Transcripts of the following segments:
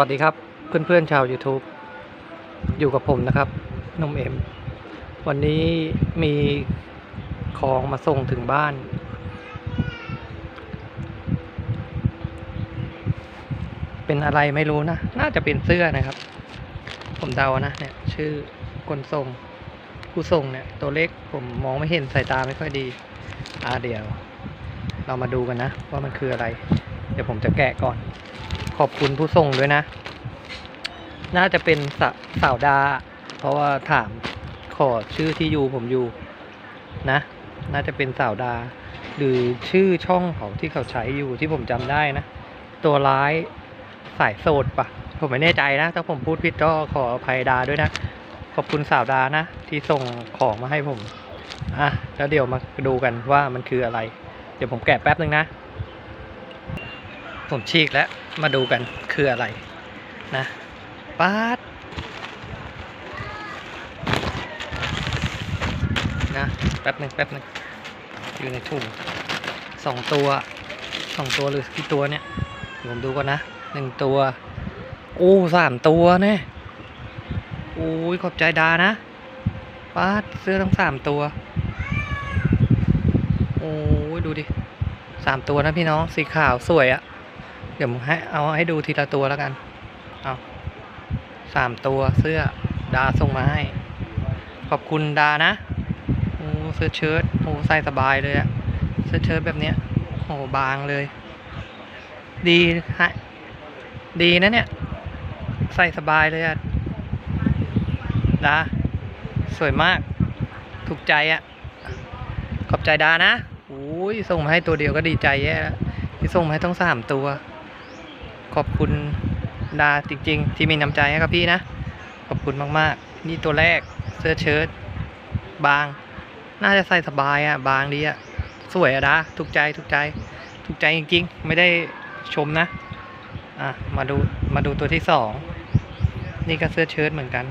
วัสดีครับเพื่อนๆชาว YouTube อยู่กับผมนะครับนมเอ็ม วันนี้มีของมาส่งถึงบ้าน เป็นอะไรไม่รู้นะ น่าจะเป็นเสื้อนะครับ ผมเดานะเนี่ยชื่อคนส่งผู้ส่งเนี่ยตัวเล็กผมมองไม่เห็นสายตาไม่ค่อยดี อ่าเดี๋ยว เรามาดูกันนะ ว่ามันคืออะไร เดี๋ยวผมจะแกะก่อน ขอบคุณผู้ส่งด้วยนะ น่าจะเป็นสาสาวดา เพราะว่าถามขอชื่อที่อยู่ผมอยู่นะ น่าจะเป็นสาวดา หรือชื่อช่องเขาที่เขาใช้อยู่ที่ผมจำได้นะ ตัวร้ายสายโสดปะผมไม่แน่ใจนะ ถ้าผมพูดผิดก็ขออภัยดาด้วยนะ ขอบคุณสาวดานะ ที่ส่งของมาให้ผม อะ แล้วเดี๋ยวมาดูกันว่ามันคืออะไร เดี๋ยวผมแกะแป๊บนึงนะ ผมฉีกแล้วมาดูกันคืออะไรนะป๊าดนะแป๊บหนึ่งแป๊บหนึ่งอยู่ในถุงสองตัวสองตัวหรือกี่ตัวเนี่ยผมดูก่อนนะหนึ่งตัวโอ้สามตัวเนี่ยโอ้ยขอบใจดานะป๊าดเสื้อทั้งสามตัว โอ้ยดูดิสามตัวนะพี่น้องสีขาวสวยอะ เดี๋ยวให้เอาให้ดูทีละตัวแล้วกัน เอาสามตัวเสื้อดาส่งมาให้ ขอบคุณดานะโอ้เสื้อเชิ้ตโอ้ใส่สบายเลยอะเสื้อเชิ้ตแบบเนี้ยโอ้บางเลย ดีฮะดีนะเนี่ย ใส่สบายเลยอะดาสวยมาก ถูกใจอะขอบใจดานะโอ้ยส่งมาให้ตัวเดียวก็ดีใจแย่แล้วที่ส่งมาให้ต้องสามตัว ขอบคุณดาจริง ๆ ที่มีน้ำใจให้กับพี่นะ ขอบคุณมากๆ นี่ตัวแรกเสื้อเชิ้ตบาง น่าจะใส่สบายอะ่ะ บางดีอะ่ะ สวยอะดาถูกใจถูกใจ ถูกใจจริง ๆ ไม่ได้ชมนะ อะ มาดูมาดูตัวที่สองนี่ก็เสื้อเชิ้ตเหมือนกัน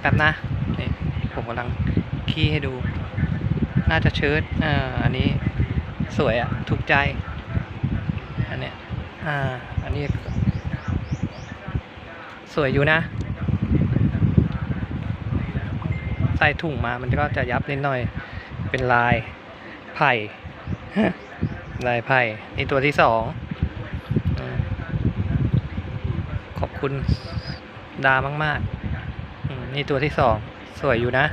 แป๊บนะนี่ผมกำลังขี้ให้ดู น่าจะเชิ้ตอ่าอันนี้สวยอะ่ะ ถูกใจ อ่า อันนี้ สวยอยู่นะ ใส่ถุงมามันก็จะยับนิดหน่อย เป็นลายไผ่ลายไผ่นี่ตัวที่สองอขอบคุณดามากๆ นี่ตัวที่สอง สวยอยู่นะ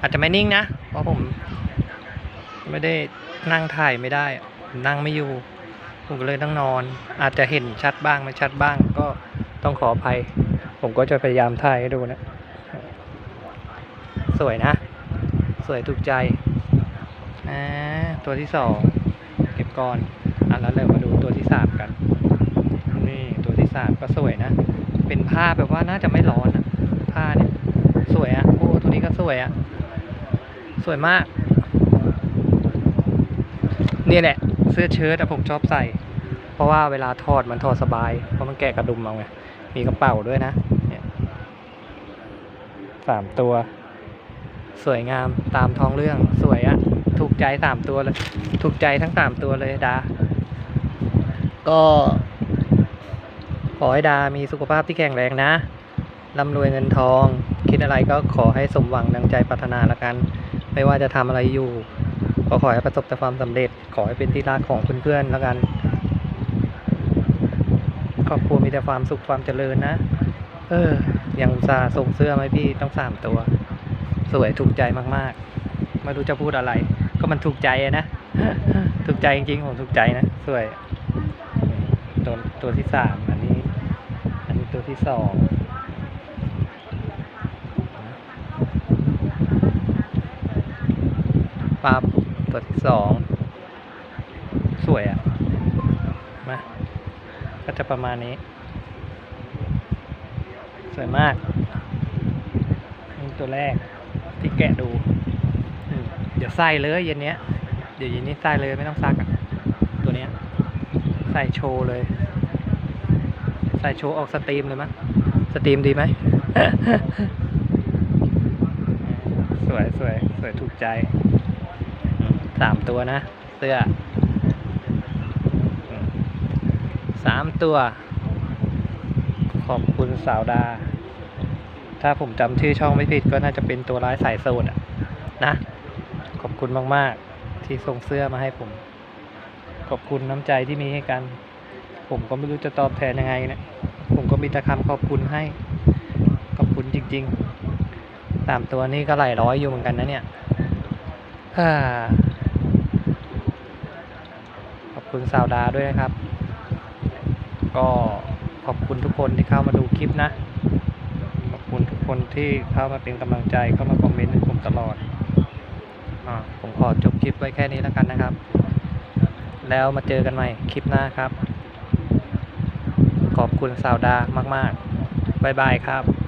อาจจะไม่นิ่งนะ เพราะผม ไม่ได้นั่งถ่ายไม่ได้ นั่งไม่อยู่ ผมก็เลยต้องนอน อาจจะเห็นชัดบ้างไม่ชัดบ้าง ก็ต้องขออภัย ผมก็จะพยายามถ่ายให้ดูนะ สวยนะ สวยถูกใจอ่าตัวที่สองเก็บก่อนอะแล้วเรามาดูตัวที่สามกัน นี่ตัวที่สามก็สวยนะ เป็นผ้าแบบว่าน่าจะไม่ร้อนอะผ้าเนี่ยสวยอะโอ้ตัวนี้ก็สวยอะ สวยมาก นี่แหละ เสื้อเชิ้ตอะผมชอบใส่ เพราะว่าเวลาถอดมันถอดสบาย เพราะมันแกะกระดุมเอาไง มีกระเป๋าด้วยนะเนี่ยสามตัว สวยงามตามท้องเรื่องสวยอะถูกใจสามตัวเลย ถูกใจทั้งสามตัวเลยดา ก็ขอให้ดามีสุขภาพที่แข็งแรงนะร่ำรวยเงินทอง คิดอะไรก็ขอให้สมหวังดังใจปรารถนาละกัน ไม่ว่าจะทำอะไรอยู่ ก็ขอให้ประสบแต่ความสำเร็จ ขอให้เป็นที่รักของเพื่อนๆแล้วกัน ครอบครัวมีแต่ความสุขความเจริญนะ เออยังอุตส่าห์ส่งเสื้อมาให้พี่ต้องสามตัว สวยถูกใจมากๆ ไม่รู้จะพูดอะไร ก็มันถูกใจนะ ถูกใจจริงๆ ผมถูกใจนะ สวยตัวตัวที่สามอันนี้ อันนี้ตัวที่สองปั๊บ ตัวที่สองสวยอะมาก็จะประมาณนี้ สวยมากนี่ตัวแรกที่แกะดู เดี๋ยวใส่เลยเย็นนี้เดี๋ยวเย็นนี้ใส่เลยไม่ต้องซักอะตัวเนี้ยใส่โชว์เลย ใส่โชว์ออกสตรีมเลยมั้ยสตรีมดีไหมสวยสวยสวยถูกใจ สามตัวนะ เสื้อสามตัว ขอบคุณสาวดา ถ้าผมจำชื่อช่องไม่ผิดก็น่าจะเป็นตัวร้ายสายโสดอะนะ ขอบคุณมาก ๆ ที่ส่งเสื้อมาให้ผม ขอบคุณน้ำใจที่มีให้กัน ผมก็ไม่รู้จะตอบแทนยังไงเนะ ผมก็มีแต่คำขอบคุณให้ ขอบคุณจริง ๆ ตามตัวนี้ก็หลายร้อยอยู่เหมือนกันนะเนี่ยฮ่า คุณสาวดาด้วยนะครับ ก็ขอบคุณทุกคนที่เข้ามาดูคลิปนะ ขอบคุณทุกคนที่เข้ามาเป็นกำลังใจเข้ามาคอมเมนต์ให้ผมตลอดอผมขอจบคลิปไว้แค่นี้แล้วกันนะครับ แล้วมาเจอกันใหม่คลิปหน้าครับ ขอบคุณสาวดามาก ๆ บ๊ายบายครับ